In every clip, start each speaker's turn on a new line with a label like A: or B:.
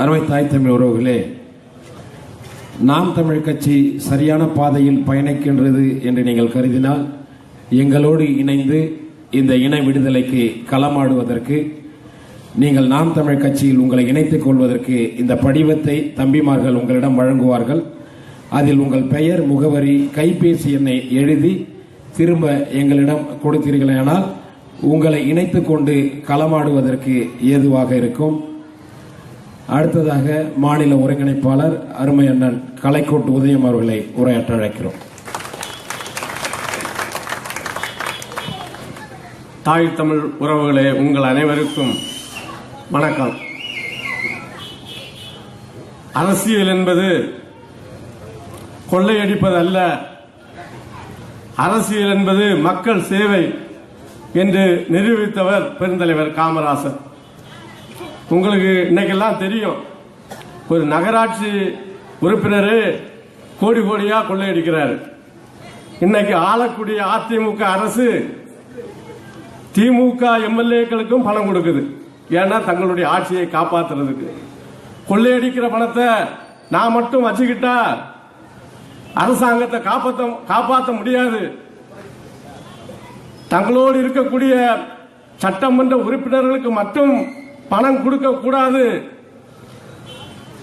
A: அருமை தாய் தமிழ் உறவுகளே நாம் தமிழ் கட்சி சரியான பாதையில் பயணிக்கின்றது என்று நீங்கள் கருதினால் எங்களோடு இணைந்து இந்த இன விடுதலைக்கு களமாடுவதற்கு நீங்கள் நாம் தமிழ் கட்சியில் உங்களை இணைத்துக் கொள்வதற்கு இந்த படிவத்தை தம்பிமார்கள் உங்களிடம் வழங்குவார்கள். அதில் உங்கள் பெயர் முகவரி கைபேசி எண்ணை எழுதி திரும்ப எங்களிடம் கொடுத்தீர்களானால் உங்களை இணைத்துக் கொண்டு களமாடுவதற்கு ஏதுவாக இருக்கும். அடுத்ததாக மாநில ஒருங்கிணைப்பாளர் அருமை அண்ணன் கலைக்கோட்டு உதயம் அவர்களை உரையாற்ற அழைக்கிறோம்.
B: தாய் தமிழ் உறவுகளே உங்கள் அனைவருக்கும் வணக்கம். அரசியல் என்பது கொள்ளையடிப்பது அல்ல. அரசியல் என்பது மக்கள் சேவை என்று நிரூபித்தவர் பெருந்தலைவர் காமராசர். உங்களுக்கு இன்னைக்கெல்லாம் தெரியும். ஒரு நகராட்சி உறுப்பினர் கோடி கோடியா கொள்ளையடிக்கிறார். இன்னைக்கு ஆளக்கூடிய அதிமுக அரசு திமுக எம்எல்ஏக்களுக்கும் பணம் கொடுக்குது. ஏன்னா தங்களுடைய ஆட்சியை காப்பாத்துறதுக்கு. கொள்ளையடிக்கிற பணத்தை நான் மட்டும் வச்சுக்கிட்டா அரசாங்கத்தை காப்பாற்ற காப்பாற்ற முடியாது. தங்களோடு இருக்கக்கூடிய சட்டமன்ற உறுப்பினர்களுக்கு மட்டும் பணம் கொடுக்கக்கூடாது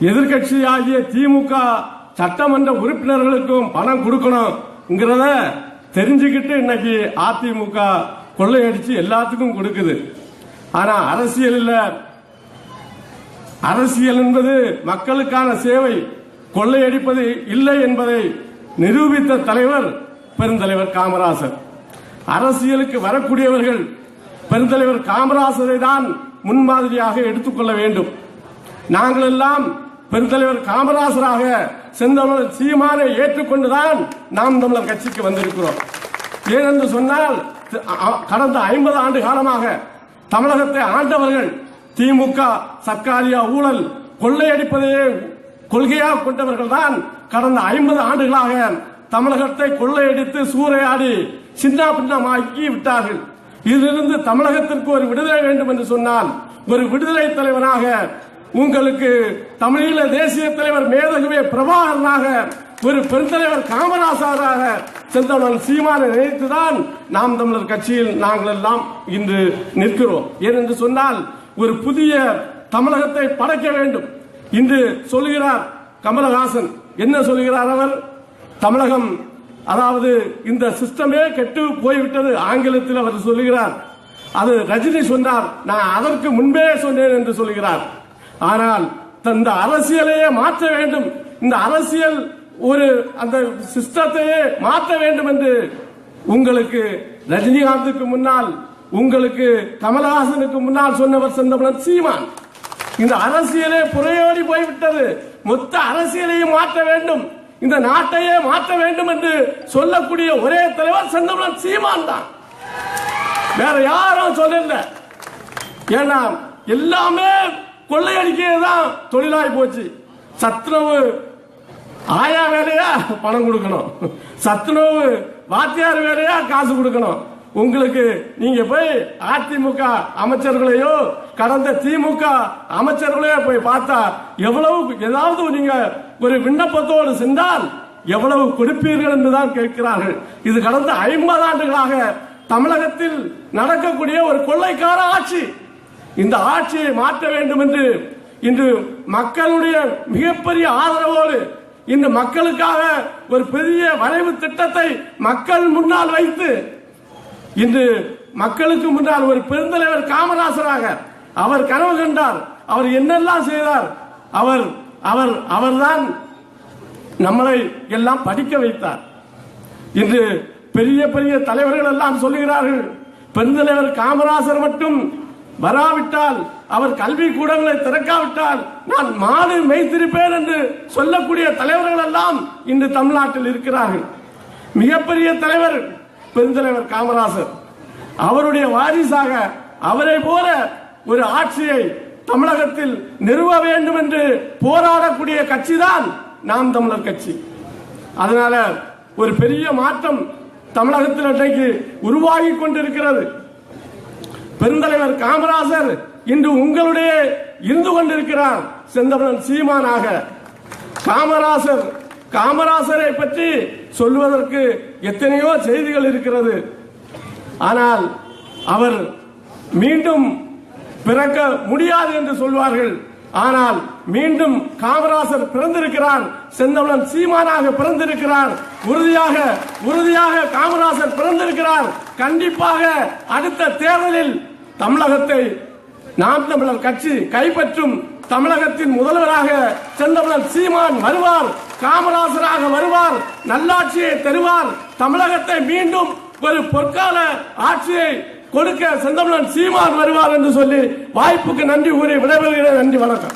B: எதிர்கட்சி ஆகிய திமுக சட்டமன்ற உறுப்பினர்களுக்கும் பணம் கொடுக்கணும்ங்கிறத தெரிஞ்சுக்கிட்டு இன்னைக்கு அதிமுக கொள்ளையடிச்சு எல்லாத்துக்கும் கொடுக்குது. ஆனா அரசியலில் அரசியல் என்பது மக்களுக்கான சேவை. கொள்ளையடிப்பது இல்லை என்பதை நிரூபித்த தலைவர் பெருந்தலைவர் காமராசர். அரசியலுக்கு வரக்கூடியவர்கள் பெருந்தலைவர் காமராசரை தான் முன்மாதிரியாக எடுத்துக்கொள்ள வேண்டும். நாங்கள் எல்லாம் பெருந்தலைவர் காமராசராக செந்தமிழர் சீமானை ஏற்றுக்கொண்டுதான் நாம் தமிழர் கட்சிக்கு வந்திருக்கிறோம். ஏனென்று சொன்னால் கடந்த ஐம்பது ஆண்டு காலமாக தமிழகத்தை ஆண்டவர்கள் திமுக சர்க்காரியா ஊழல் கொள்ளையடிப்பதையே கொள்கையாக கொண்டவர்கள் தான் கடந்த ஐம்பது ஆண்டுகளாக தமிழகத்தை கொள்ளையடித்து சூறையாடி சின்ன பின்னமாக்கி விட்டார்கள். இதிலிருந்து தமிழகத்திற்கு ஒரு விடுதலை வேண்டும் என்று சொன்னால் ஒரு விடுதலை தலைவனாக உங்களுக்கு தமிழீழ தேசிய தலைவர் மேதகுவே பிரபாகரனாக ஒரு பெருந்தலைவர் காமராசராக செந்தமிழன் சீமானை நினைத்துதான் நாம் தமிழர் கட்சியில் நாங்கள் எல்லாம் இன்று நிற்கிறோம். ஏனென்று சொன்னால் ஒரு புதிய தமிழகத்தை படைக்க வேண்டும். இன்று சொல்லுகிறார் கமலஹாசன். என்ன சொல்கிறார் அவர்? தமிழகம் அதாவது இந்த சிஸ்டமே கெட்டு போய்விட்டது ஆங்கிலத்தில் அவர் சொல்லுகிறார். அது ரஜினி சொன்னார் நான் அதற்கு முன்பே சொன்னேன் என்று சொல்லுகிறார். ஆனால் இந்த அரசியலையே மாற்ற வேண்டும். இந்த அரசியல் ஒரு அந்த சிஸ்டத்தையே மாற்ற வேண்டும் என்று உங்களுக்கு ரஜினிகாந்துக்கு முன்னால் உங்களுக்கு கமலஹாசனுக்கு முன்னால் சொன்னவர் செந்தமிழன் சீமான். இந்த அரசியலே புறையோடி போய்விட்டது. மொத்த அரசியலையும் மாற்ற வேண்டும். இந்த நாட்டையே மாற்ற வேண்டும் என்று சொல்லக்கூடிய ஒரே தலைவர் செந்தமிழன் சீமான் தான். வேற யாரும் சொல்லல. ஏன்னா எல்லாமே கொள்ளையடிக்கிறது தான் தொழிலாகி போச்சு. சத்துணவு ஆயா வேலையா பணம் கொடுக்கணும். சத்துணவு வாத்தியார் வேலையா காசு கொடுக்கணும். உங்களுக்கு நீங்க போய் அதிமுக அமைச்சர்களையோ கடந்த திமுக அமைச்சர்களையோ போய் பார்த்தா எவ்வளவு ஏதாவது நீங்க ஒரு விண்ணப்பத்தோடு சென்றால் எவ்வளவு கொடுப்பீர்கள் என்றுதான் கேட்கிறார்கள். இது கடந்த ஐம்பது ஆண்டுகளாக தமிழகத்தில் நடக்கக்கூடிய ஒரு கொள்ளைக்கார ஆட்சி. இந்த ஆட்சியை மாற்ற வேண்டும் என்று இன்று மக்களுடைய மிகப்பெரிய ஆதரவோடு இந்த மக்களுக்காக ஒரு பெரிய வரைவு திட்டத்தை மக்கள் முன்னால் வைத்து இன்று மக்களுக்கு முன்னால் ஒரு பெருந்தலைவர் காமராசராக அவர் கனவு கண்டார். அவர் என்னெல்லாம் செய்தார்? அவர் அவர் அவர்தான் நம்மளை எல்லாம் படிக்க வைத்தார். இன்று பெரிய பெரிய தலைவர்கள் எல்லாம் சொல்லுகிறார்கள் பெருந்தலைவர் காமராசர் மட்டும் வராவிட்டால் அவர் கல்வி கூடங்களை திறக்காவிட்டால் நான் மாடு மெய்த்திருப்பேன் என்று சொல்லக்கூடிய தலைவர்கள் எல்லாம் இன்று தமிழ்நாட்டில் இருக்கிறார்கள். மிகப்பெரிய தலைவர் பெருந்தலைவர் காமராசர். அவருடைய வாரிசாக அவரை போல ஒரு ஆட்சியை தமிழகத்தில் நிறுவ வேண்டும் என்று போராடக்கூடிய கட்சிதான் நாம் தமிழர் கட்சி. அதனால ஒரு பெரிய மாற்றம் தமிழகத்தில் இன்றைக்கு உருவாகி கொண்டிருக்கிறது. பெருந்தலைவர் காமராசர் இன்று உங்களுடைய இருந்து கொண்டிருக்கிறார் செந்தமன் சீமானாக. காமராசர் காமராசரை பற்றி சொல்வதற்கு எத்தனையோ செய்திகள் இருக்கிறது. ஆனால் அவர் மீண்டும் பிறக்க முடியாது என்று சொல்வார்கள். ஆனால் மீண்டும் காமராசர் பிறந்திருக்கிறார். செந்தமிழன் சீமானாக பிறந்திருக்கிறார். உறுதியாக உறுதியாக காமராசர் பிறந்திருக்கிறார். கண்டிப்பாக அடுத்த தேர்தலில் தமிழகத்தை நாம் தமிழர் கட்சி கைப்பற்றும் தமிழகத்தின் முதல்வராக செந்தமிழன் சீமான் வருவார். காமராசராக வருவார் நல்லாட்சியை தருவார். தமிழகத்தை மீண்டும் ஒரு பொற்கால ஆட்சியை கொடுக்க செந்தமிழன் சீமான் வருவார் என்று சொல்லி வாய்ப்புக்கு நன்றி கூறி விடைபெறுகிறேன். நன்றி வணக்கம்.